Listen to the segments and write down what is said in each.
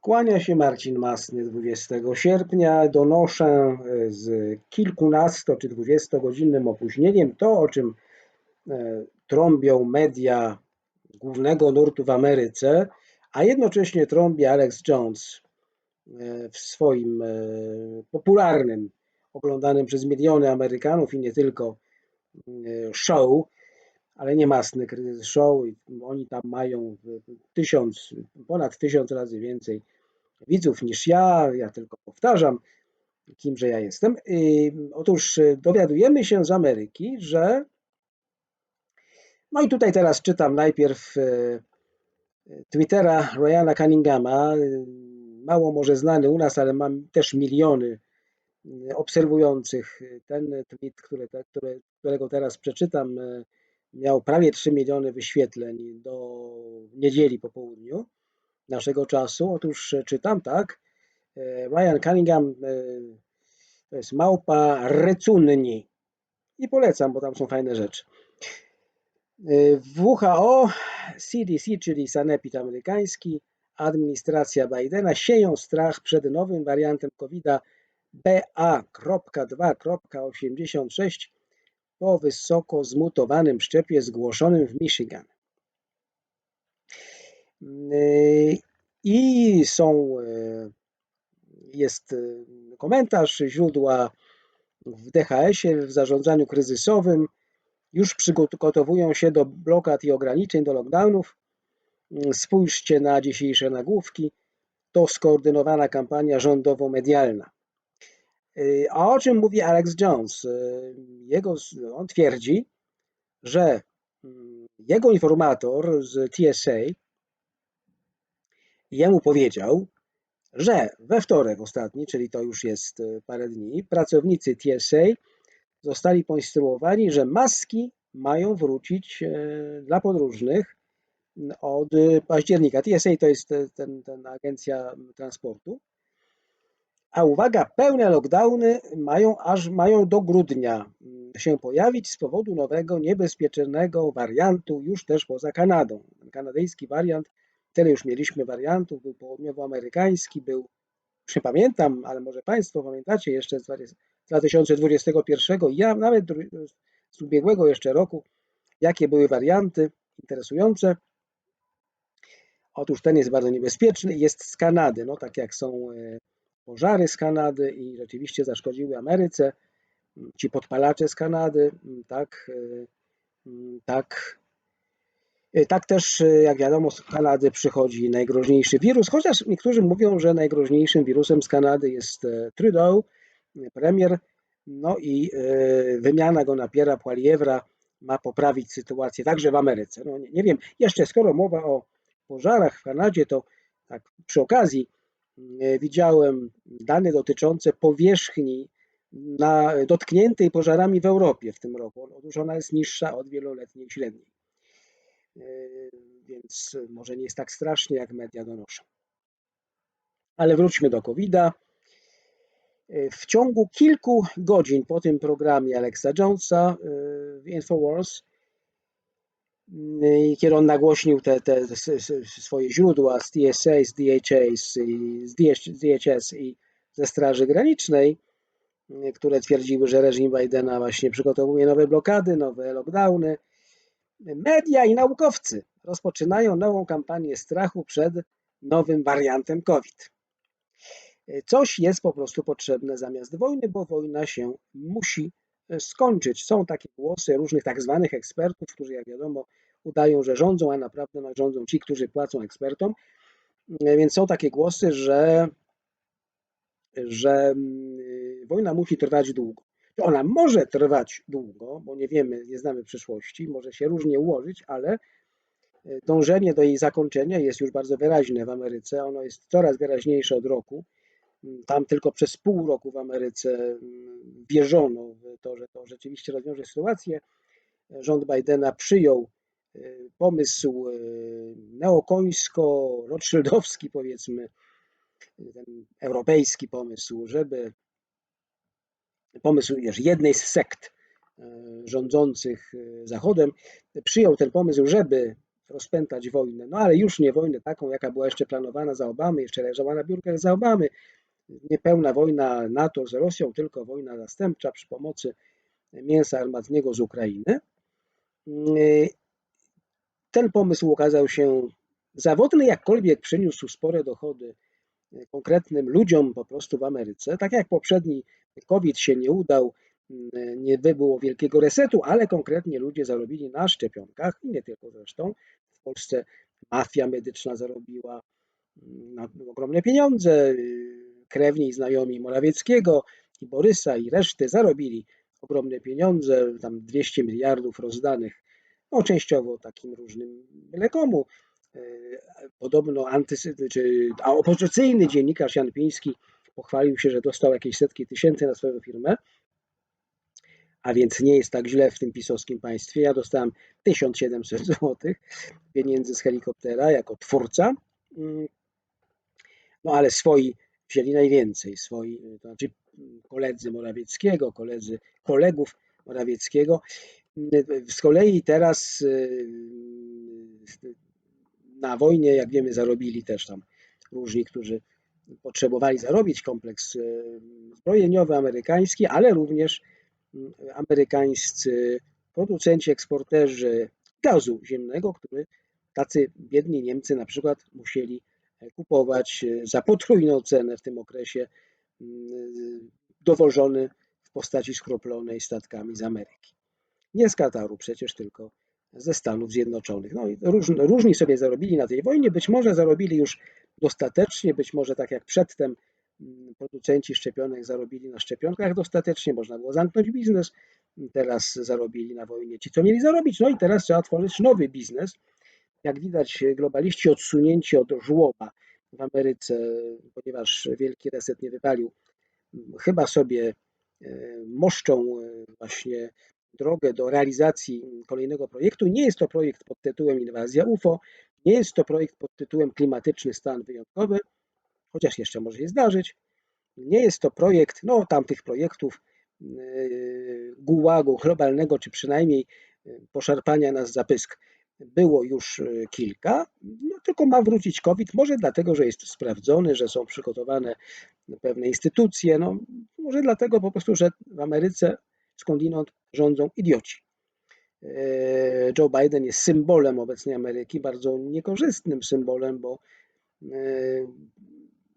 Kłania się Marcin Masny 20 sierpnia. Donoszę e, z kilkunasto czy dwudziestogodzinnym opóźnieniem to, o czym e, trąbią media głównego nurtu w Ameryce, a jednocześnie trąbi Alex Jones e, w swoim popularnym, oglądanym przez miliony Amerykanów i nie tylko show, ale nie masny kryzys show oni tam mają tysiąc, ponad tysiąc razy więcej widzów niż ja, ja tylko powtarzam, kimże ja jestem. Otóż dowiadujemy się z Ameryki, że no i tutaj teraz czytam najpierw e, Twittera Ryana Cunninghama, mało może znany u nas, ale mam też miliony obserwujących ten tweet, który, którego teraz przeczytam, miał prawie 3 miliony wyświetleń do niedzieli po południu naszego czasu. Otóż e, czytam, tak, e, Ryan Cunningham e, to jest małpa Recunni i polecam, bo tam są fajne rzeczy. WHO, CDC, czyli Sanepid amerykański, administracja Bidena sieją strach przed nowym wariantem COVID-a BA.2.86 po wysoko zmutowanym szczepie zgłoszonym w Michigan. I są, jest komentarz źródła w DHS-ie, w zarządzaniu kryzysowym. Już przygotowują się do blokad i ograniczeń, do lockdownów. Spójrzcie na dzisiejsze nagłówki. To skoordynowana kampania rządowo-medialna. A o czym mówi Alex Jones? Jego, on twierdzi, że jego informator z TSA jemu powiedział, że we wtorek ostatni, czyli to już jest e, parę dni, pracownicy TSA zostali poinstruowani, że maski mają wrócić dla podróżnych od października. TSA to jest ten, ten agencja transportu. A uwaga, pełne lockdowny mają aż mają do grudnia się pojawić z powodu nowego, niebezpiecznego wariantu już też poza Kanadą. Kanadyjski wariant Tyle już mieliśmy wariantów, był południowoamerykański, był, już nie pamiętam, ale może Państwo pamiętacie jeszcze z 2021 i ja nawet z ubiegłego jeszcze roku, jakie były warianty interesujące. Otóż ten jest bardzo niebezpieczny jest z Kanady, no tak jak są e, pożary z Kanady i rzeczywiście zaszkodziły Ameryce, ci podpalacze z Kanady, tak, e, tak Y, tak też, y, jak wiadomo, z Kanady przychodzi najgroźniejszy wirus, chociaż niektórzy mówią, że najgroźniejszym wirusem z Kanady jest e, Trudeau, premier, no i wymiana go na Piera Poilievra ma poprawić sytuację także w Ameryce. No nie, nie wiem, jeszcze skoro mowa o pożarach w Kanadzie, to tak przy okazji widziałem dane dotyczące powierzchni na, dotkniętej pożarami w Europie w tym roku. Otóż ona jest niższa od wieloletniej średniej. Yy, więc może nie jest tak strasznie, jak media donoszą. Ale wróćmy do COVID-a. Yy, w ciągu kilku godzin po tym programie Alexa Jonesa w InfoWars, kiedy on nagłośnił te, te, swoje źródła z TSA, z DHS, z DHS i ze Straży Granicznej, które twierdziły, że reżim Bidena właśnie przygotowuje nowe blokady, nowe lockdowny, Media i naukowcy rozpoczynają nową kampanię strachu przed nowym wariantem COVID. Coś jest po prostu potrzebne zamiast wojny, bo wojna się musi skończyć. Są takie głosy różnych tak zwanych ekspertów, którzy jak wiadomo udają, że rządzą, a naprawdę rządzą ci, którzy płacą ekspertom. Więc są takie głosy, że, że mm, wojna musi trwać długo. Ona może trwać długo, bo nie wiemy, nie znamy przyszłości, może się różnie ułożyć, ale e, dążenie do jej zakończenia jest już bardzo wyraźne w Ameryce. Ono jest coraz wyraźniejsze od roku. Tam tylko przez pół roku w Ameryce mm, wierzono w to, że to rzeczywiście rozwiąże sytuację. Rząd Bidena przyjął e, pomysł e, neokońsko-rothschildowski, powiedzmy, ten europejski pomysł, żeby pomysł jednej z sekt rządzących Zachodem, przyjął ten pomysł, żeby rozpętać wojnę. No ale już nie wojnę taką, jaka była jeszcze planowana za Obamy, jeszcze leżała na biurkach za Obamy. Niepełna wojna NATO z Rosją, tylko wojna zastępcza przy pomocy mięsa armatniego z Ukrainy. Ten pomysł okazał się zawodny, jakkolwiek przyniósł spore dochody konkretnym ludziom po prostu w Ameryce. Tak jak poprzedni COVID się nie udał, nie było wielkiego resetu, ale konkretnie ludzie zarobili na szczepionkach i nie tylko zresztą. W Polsce mafia medyczna zarobiła na ogromne pieniądze. Krewni i znajomi Morawieckiego i Borysa i reszty zarobili ogromne pieniądze, tam 200 miliardów rozdanych, no częściowo takim różnym lekomu. Podobno antysy, czy, a opozycyjny dziennikarz Jan Piński pochwalił się, że dostał jakieś setki tysięcy na swoją firmę, a więc nie jest tak źle w tym pisowskim państwie. Ja dostałem 1700 zł pieniędzy z helikoptera jako twórca, mm. no ale swoi wzięli najwięcej, swoi, to znaczy koledzy Morawieckiego, koledzy kolegów Morawieckiego. Z kolei teraz y, na wojnie, jak wiemy, zarobili też tam różni, którzy potrzebowali zarobić kompleks y, zbrojeniowy amerykański, ale również amerykańscy producenci, eksporterzy gazu ziemnego, który tacy biedni Niemcy na przykład musieli kupować za potrójną cenę w tym okresie mm, dowożony w postaci skroplonej statkami z Ameryki. Nie z Kataru przecież, tylko ze Stanów Zjednoczonych. No i różni, różni sobie zarobili na tej wojnie, być może zarobili już dostatecznie, być może tak jak przedtem Mm, producenci szczepionek zarobili na szczepionkach dostatecznie, można było zamknąć biznes, teraz zarobili na wojnie ci, co mieli zarobić, no i teraz trzeba tworzyć nowy biznes. Jak widać, globaliści odsunięci od żłoba w Ameryce, ponieważ wielki reset nie wypalił, chyba sobie e, moszczą e, właśnie drogę do realizacji kolejnego projektu. Nie jest to projekt pod tytułem Inwazja UFO, nie jest to projekt pod tytułem Klimatyczny stan wyjątkowy, chociaż jeszcze może się zdarzyć. Nie jest to projekt, no tamtych projektów yy, gułagu globalnego, czy przynajmniej poszarpania nas za pysk było już yy, kilka, no tylko ma wrócić COVID, może dlatego, że jest sprawdzony, że są przygotowane pewne instytucje, no może dlatego po prostu, że w Ameryce skądinąd rządzą idioci. Joe Biden jest symbolem obecnej Ameryki, bardzo niekorzystnym symbolem, bo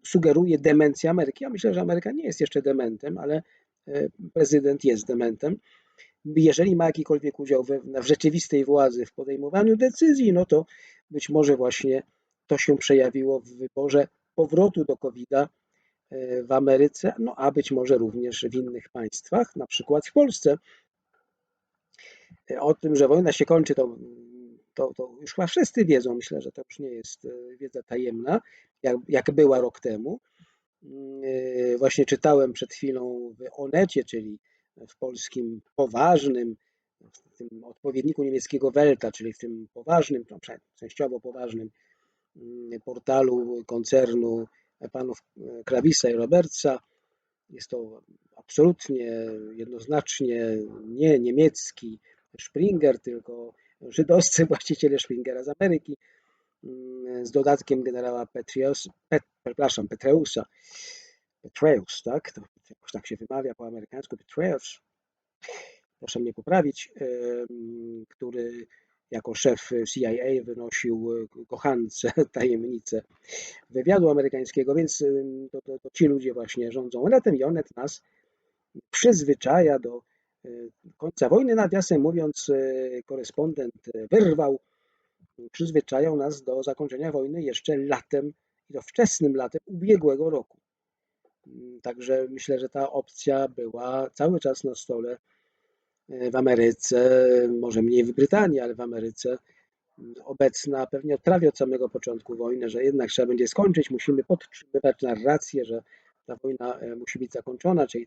sugeruje demencję Ameryki. Ja myślę, że Ameryka nie jest jeszcze dementem, ale e, prezydent jest dementem. Jeżeli ma jakikolwiek udział we, w rzeczywistej władzy w podejmowaniu decyzji, no to być może właśnie to się przejawiło w wyborze powrotu do COVID-a e, w Ameryce, no a być może również w innych państwach, na przykład w Polsce. E, o tym, że wojna się kończy, to, to, to już chyba wszyscy wiedzą. Myślę, że to już nie jest wiedza tajemna jak, jak była rok temu. Mm, właśnie czytałem przed chwilą w Onecie, czyli w polskim poważnym, w tym odpowiedniku niemieckiego Welta, czyli w tym poważnym, no, częściowo poważnym mm, portalu koncernu panów Krawisa i Robertsa. Jest to absolutnie, jednoznacznie nie niemiecki Springer, tylko żydowscy właściciele Springera z Ameryki, z dodatkiem generała Pet, przepraszam, Petreusa, Petreus, tak? To jakoś tak się wymawia po amerykańsku, Petreus, proszę mnie poprawić, który jako szef CIA wynosił kochance tajemnice wywiadu amerykańskiego, więc to, to, to ci ludzie właśnie rządzą Onetem i Onet nas przyzwyczaja do e, końca wojny. Nawiasem mówiąc, e, korespondent wyrwał przyzwyczają nas do zakończenia wojny jeszcze latem, i to wczesnym latem ubiegłego roku. Mm, także myślę, że ta opcja była cały czas na stole e, w Ameryce, może mniej w Brytanii, ale w Ameryce mm, obecna pewnie prawie od samego początku wojny, że jednak trzeba będzie skończyć, musimy podtrzymywać narrację, że ta wojna e, musi być zakończona, czyli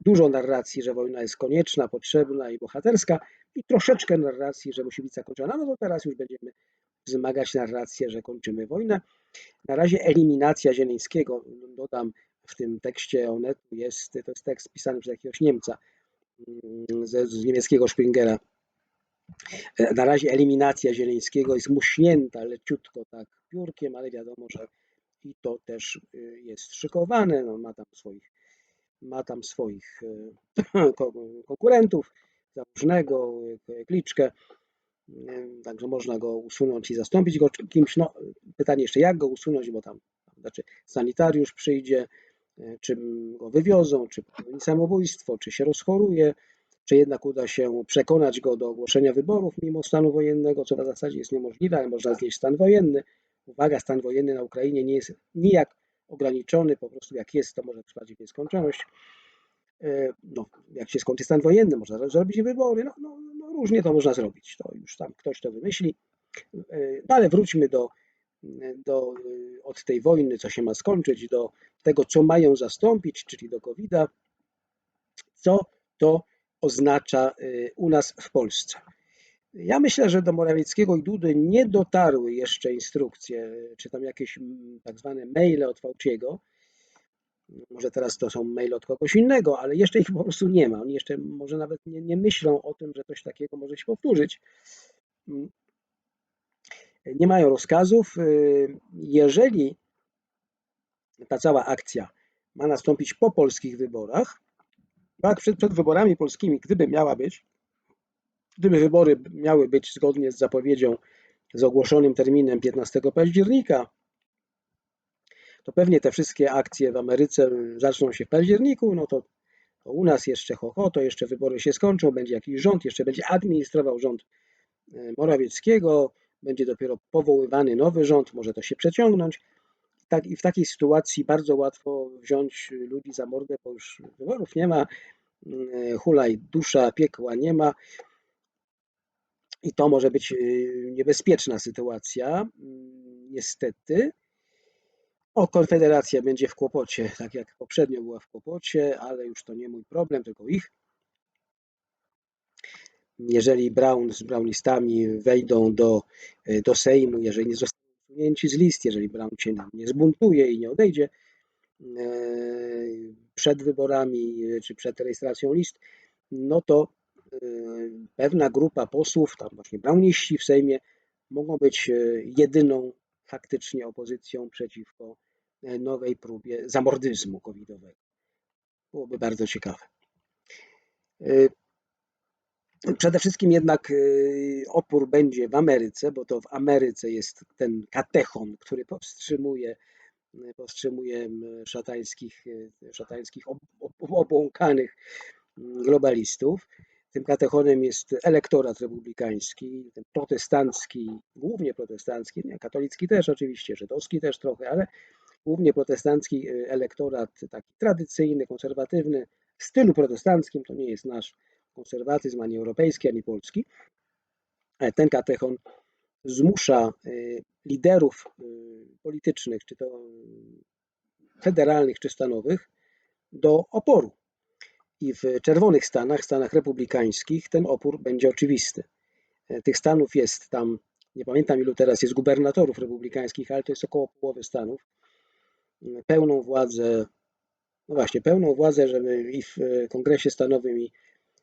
dużo narracji, że wojna jest konieczna, potrzebna i bohaterska i troszeczkę narracji, że musi być zakończona, no to teraz już będziemy wzmagać narrację, że kończymy wojnę. Na razie eliminacja Zieleńskiego, dodam w tym tekście Onetu, jest, to jest tekst pisany przez jakiegoś Niemca, mm, z, z niemieckiego Springera. E, na razie eliminacja Zieleńskiego jest muśnięta leciutko tak piórkiem, ale wiadomo, że i to też y, jest szykowane. No, ma tam swoich, ma tam swoich e, konkurentów, Załużnego, Kliczkę, także można go usunąć i zastąpić go kimś. No, pytanie jeszcze, jak go usunąć, bo tam znaczy sanitariusz przyjdzie, czy go wywiozą, czy popełni samobójstwo, czy się rozchoruje, czy jednak uda się przekonać go do ogłoszenia wyborów mimo stanu wojennego, co w zasadzie jest niemożliwe, ale można znieść stan wojenny. Uwaga, stan wojenny na Ukrainie nie jest nijak ograniczony, po prostu jak jest, to może trwać w nieskończoność. E, no, jak się skończy stan wojenny, można zrobić wybory, no, no, no, różnie to można zrobić, to już tam ktoś to wymyśli. E, no ale wróćmy do, do, od tej wojny, co się ma skończyć, do tego, co mają zastąpić, czyli do COVID-a, co to oznacza y, u nas w Polsce. Ja myślę, że do Morawieckiego i Dudy nie dotarły jeszcze instrukcje, czy tam jakieś mm, tak zwane maile od Fauciego. Może teraz to są maile od kogoś innego, ale jeszcze ich po prostu nie ma. Oni jeszcze może nawet nie, nie myślą o tym, że coś takiego może się powtórzyć. Nie mają rozkazów. Y, jeżeli ta cała akcja ma nastąpić po polskich wyborach, tak, przed, przed wyborami polskimi, gdyby miała być, gdyby wybory miały być zgodnie z zapowiedzią, z ogłoszonym terminem 15 października, to pewnie te wszystkie akcje w Ameryce zaczną się w październiku, no to, to u nas jeszcze ho, ho, to jeszcze wybory się skończą, będzie jakiś rząd, jeszcze będzie administrował rząd e, Morawieckiego, będzie dopiero powoływany nowy rząd, może to się przeciągnąć. Tak, I w takiej sytuacji bardzo łatwo wziąć ludzi za mordę, bo już wyborów nie ma, e, hulaj dusza, piekła nie ma. I to może być e, niebezpieczna sytuacja, mm, niestety. O, Konfederacja będzie w kłopocie, tak jak poprzednio była w kłopocie, ale już to nie mój problem, tylko ich. Jeżeli Brown z brownistami wejdą do, e, do Sejmu, jeżeli nie zostaną usunięci z list, jeżeli Brown się nie zbuntuje i nie odejdzie e, przed wyborami e, czy przed rejestracją list, no to pewna grupa posłów, tam właśnie browniści w Sejmie, mogą być jedyną faktycznie opozycją przeciwko nowej próbie zamordyzmu covidowego. Byłoby bardzo ciekawe. Przede wszystkim jednak y, opór będzie w Ameryce, bo to w Ameryce jest ten katechon, który powstrzymuje, y, powstrzymuje szatańskich, y, szatańskich obłąkanych globalistów. Tym katechonem jest elektorat republikański, protestancki, głównie protestancki, nie, katolicki też oczywiście, żydowski też trochę, ale głównie protestancki elektorat taki tradycyjny, konserwatywny, w stylu protestanckim, to nie jest nasz konserwatyzm ani europejski, ani polski. Ten katechon zmusza y, liderów y, politycznych, czy to federalnych, czy stanowych, do oporu. I w czerwonych stanach, stanach republikańskich, ten opór będzie oczywisty. E, tych stanów jest tam, nie pamiętam ilu teraz jest gubernatorów republikańskich, ale to jest około połowy stanów. Pełną władzę, no właśnie, pełną władzę, żeby i w kongresie stanowym, i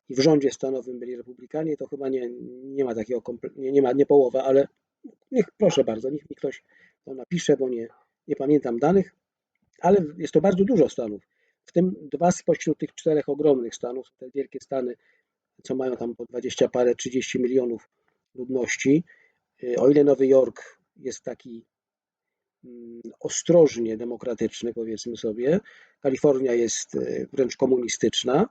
i w rządzie stanowym byli republikanie, to chyba nie, nie ma takiego, nie, nie ma, nie połowa, ale niech, proszę bardzo, niech mi ktoś to napisze, bo nie, nie pamiętam danych, ale jest to bardzo dużo stanów. W tym dwa spośród tych czterech ogromnych stanów, te wielkie stany, co mają tam po 20 parę, 30 milionów ludności. Y, o ile Nowy Jork jest taki mm, ostrożnie demokratyczny, powiedzmy sobie, Kalifornia jest y, wręcz komunistyczna,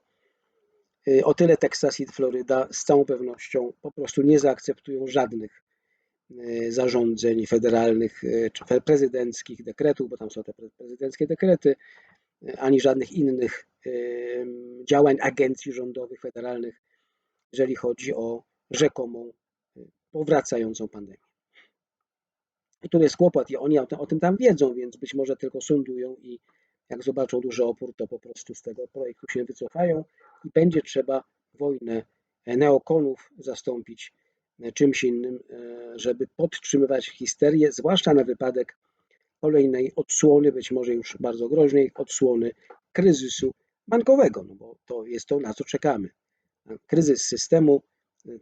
o tyle Teksas i Floryda z całą pewnością po prostu nie zaakceptują żadnych y, zarządzeń federalnych y, czy prezydenckich dekretów, bo tam są te prezydenckie dekrety, ani żadnych innych działań agencji rządowych federalnych, jeżeli chodzi o rzekomą powracającą pandemię. I tu jest kłopot i oni o tym tam wiedzą, więc być może tylko sądują i jak zobaczą duży opór, to po prostu z tego projektu się wycofają i będzie trzeba wojnę neokonów zastąpić e, czymś innym, e, żeby podtrzymywać histerię, zwłaszcza na wypadek kolejnej odsłony, być może już bardzo groźnej odsłony kryzysu bankowego, no bo to jest to, na co czekamy. Kryzys systemu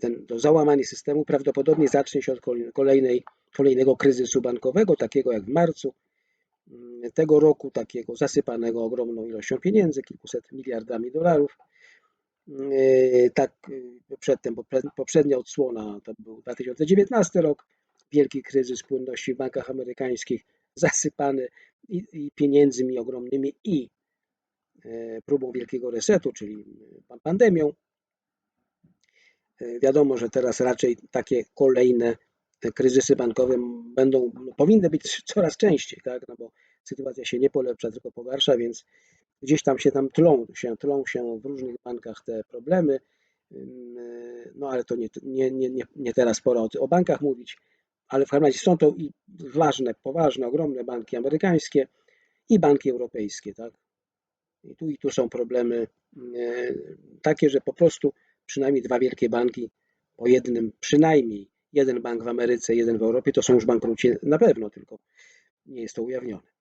ten, to załamanie systemu prawdopodobnie zacznie się od kolejnej, kolejnego kryzysu bankowego, takiego jak w marcu tego roku, takiego zasypanego ogromną ilością pieniędzy, kilkuset miliardami dolarów. Yy, tak yy, przedtem, poprzednia odsłona to był 2019 rok, wielki kryzys płynności w bankach amerykańskich, zasypany i, i pieniędzmi ogromnymi i yy, próbą wielkiego resetu, czyli pandemią. Wiadomo, że teraz raczej takie kolejne kryzysy bankowe będą, no, powinny być coraz częściej, tak? no bo sytuacja się nie polepsza, tylko pogarsza, więc gdzieś tam się tam tlą się, tlą się w różnych bankach te problemy, no ale to nie, nie, nie, nie teraz pora o, o bankach mówić, ale w każdym razie są to i ważne, poważne, ogromne banki amerykańskie i banki europejskie, tak? I tu i tu są problemy takie, że po prostu przynajmniej dwa wielkie banki po jednym, przynajmniej jeden bank w Ameryce, jeden w Europie, to są już bankruci na pewno, tylko nie jest to ujawnione.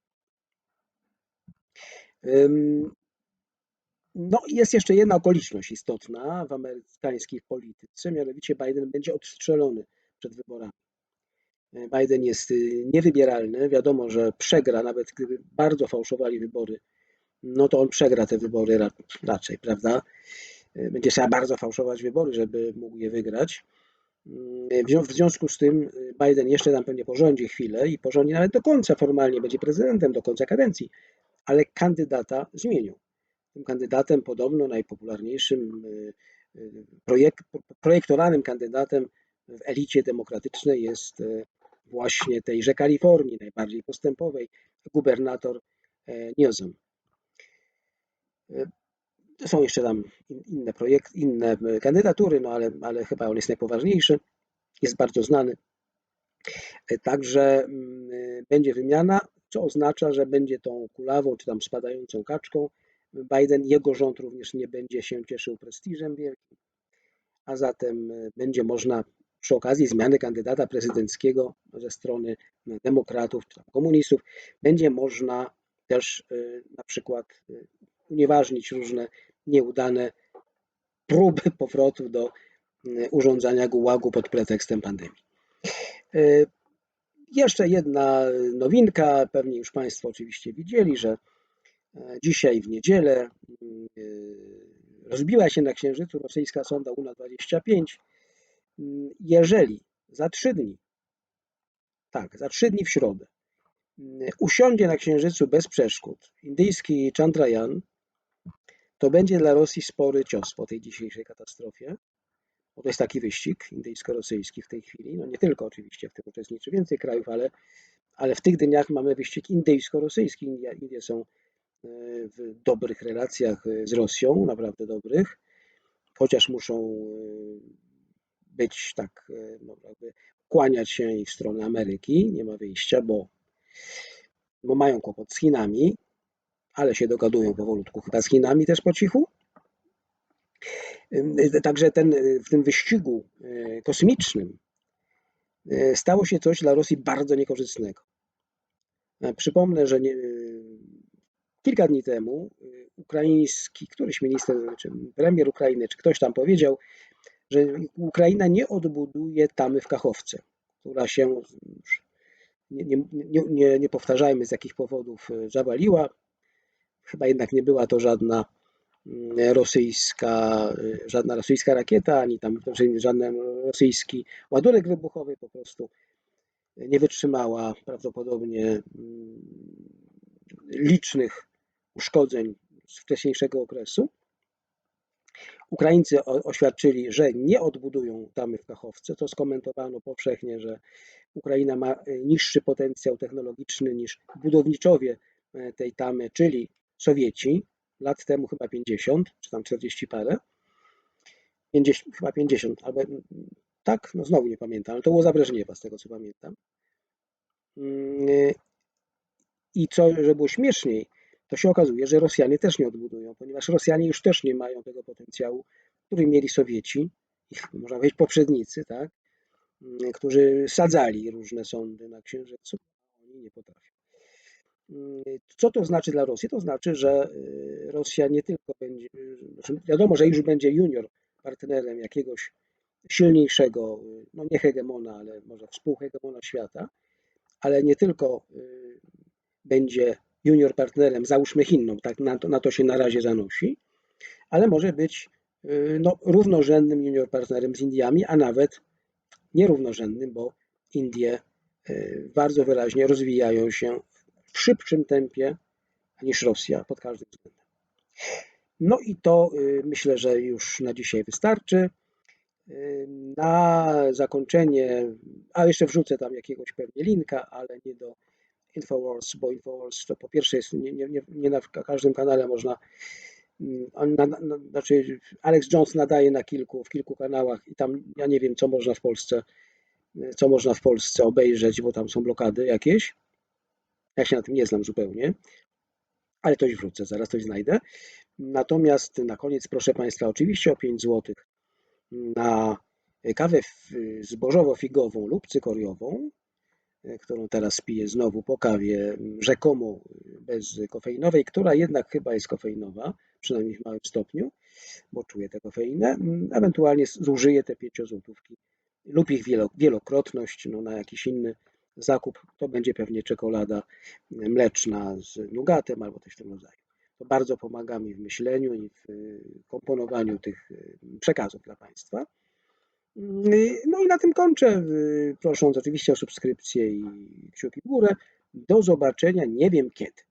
No jest jeszcze jedna okoliczność istotna w amerykańskiej polityce, mianowicie Biden będzie odstrzelony przed wyborami. Biden jest y, niewybieralny, wiadomo, że przegra, nawet gdyby bardzo fałszowali wybory, no to on przegra te wybory raczej, prawda? Będzie trzeba bardzo fałszować wybory, żeby mógł je wygrać. W związku z tym y, Biden jeszcze tam pewnie porządzi chwilę i porządzi nawet do końca formalnie, będzie prezydentem do końca kadencji, ale kandydata zmienił. Tym kandydatem podobno najpopularniejszym y, y, projekt, projektowanym kandydatem w elicie demokratycznej jest właśnie tejże Kalifornii, najbardziej postępowej, gubernator e, Newsom. Są jeszcze tam inne projekty, inne kandydatury, no ale, ale chyba on jest najpoważniejszy, jest bardzo znany. Także mm, będzie wymiana, co oznacza, że będzie tą kulawą czy tam spadającą kaczką. Biden, jego rząd również nie będzie się cieszył prestiżem wielkim, a zatem e, będzie można przy okazji zmiany kandydata prezydenckiego ze strony demokratów czy komunistów, będzie można też e, na przykład e, unieważnić różne nieudane próby powrotu do mm, urządzania gułagu pod pretekstem pandemii. E, jeszcze jedna nowinka, pewnie już Państwo oczywiście widzieli, że e, dzisiaj w niedzielę e, rozbiła się na Księżycu rosyjska sonda UNA-25. Mm, jeżeli za trzy dni, tak, za trzy dni w środę, usiądzie na Księżycu bez przeszkód indyjski Chandrayaan, to będzie dla Rosji spory cios po tej dzisiejszej katastrofie, bo to jest taki wyścig indyjsko-rosyjski w tej chwili, no nie tylko oczywiście w tym uczestniczy więcej krajów, ale, ale w tych dniach mamy wyścig indyjsko-rosyjski. Indie, są e, w dobrych relacjach e, z Rosją, naprawdę dobrych, chociaż muszą e, być tak, no, jakby kłaniać się w stronę Ameryki, nie ma wyjścia, bo, bo mają kłopot z Chinami, ale się dogadują powolutku, chyba z Chinami też po cichu. Także ten, w tym wyścigu e, kosmicznym stało się coś dla Rosji bardzo niekorzystnego. E, przypomnę, że nie, kilka dni temu ukraiński, któryś minister, czy premier Ukrainy, czy ktoś tam powiedział, że Ukraina nie odbuduje tamy w Kachowce, która się, nie, nie, nie, nie powtarzajmy z jakich powodów, zawaliła. Chyba jednak nie była to żadna mm, rosyjska, żadna rosyjska rakieta, ani tam żaden rosyjski ładunek wybuchowy, po prostu nie wytrzymała prawdopodobnie mm, licznych uszkodzeń z wcześniejszego okresu. Ukraińcy oświadczyli, że nie odbudują tamy w Kachowce, to skomentowano powszechnie, że Ukraina ma niższy potencjał technologiczny niż budowniczowie e, tej tamy, czyli Sowieci, lat temu chyba 50, czy tam 40 parę, 50, chyba 50, albo tak, no znowu nie pamiętam, ale to było za Breżniewa, z tego co pamiętam. Mm, I co, że było śmieszniej, to się okazuje, że Rosjanie też nie odbudują, ponieważ Rosjanie już też nie mają tego potencjału, który mieli Sowieci, ich, można powiedzieć, poprzednicy, tak? Mm, którzy sadzali różne sądy na Księżycu, oni nie potrafią. Co to znaczy dla Rosji? To znaczy, że y, Rosja nie tylko będzie, znaczy wiadomo, że już będzie junior partnerem jakiegoś silniejszego, no nie hegemona, ale może współhegemona świata, ale nie tylko y, będzie junior partnerem, załóżmy Chinom, tak na to, na to się na razie zanosi, ale może być y, no, równorzędnym junior partnerem z Indiami, a nawet nierównorzędnym, bo Indie y, bardzo wyraźnie rozwijają się w szybszym tempie niż Rosja pod każdym względem. No i to myślę, że już na dzisiaj wystarczy. Na zakończenie, a jeszcze wrzucę tam jakiegoś pewnie linka, ale nie do Infowars, bo Infowars to po pierwsze jest nie, nie, nie na każdym kanale można on na, na, znaczy Alex Jones nadaje na kilku, w kilku kanałach i tam ja nie wiem, co można w Polsce, co można w Polsce obejrzeć, bo tam są blokady jakieś. Ja się na tym nie znam zupełnie, ale coś wrócę, zaraz coś znajdę. Natomiast na koniec proszę Państwa oczywiście o 5 zł na kawę zbożowo-figową lub cykoriową, którą teraz piję znowu po kawie rzekomo bezkofeinowej, która jednak chyba jest kofeinowa, przynajmniej w małym stopniu, bo czuję tę kofeinę. Ewentualnie zużyję te pięciozłotówki lub ich wielokrotność no, na jakiś inny zakup. To będzie pewnie czekolada mleczna z nugatem albo coś w tym rodzaju. To bardzo pomaga mi w myśleniu i w komponowaniu tych przekazów dla Państwa. No i na tym kończę, prosząc oczywiście o subskrypcję i kciuki w górę. Do zobaczenia, nie wiem kiedy.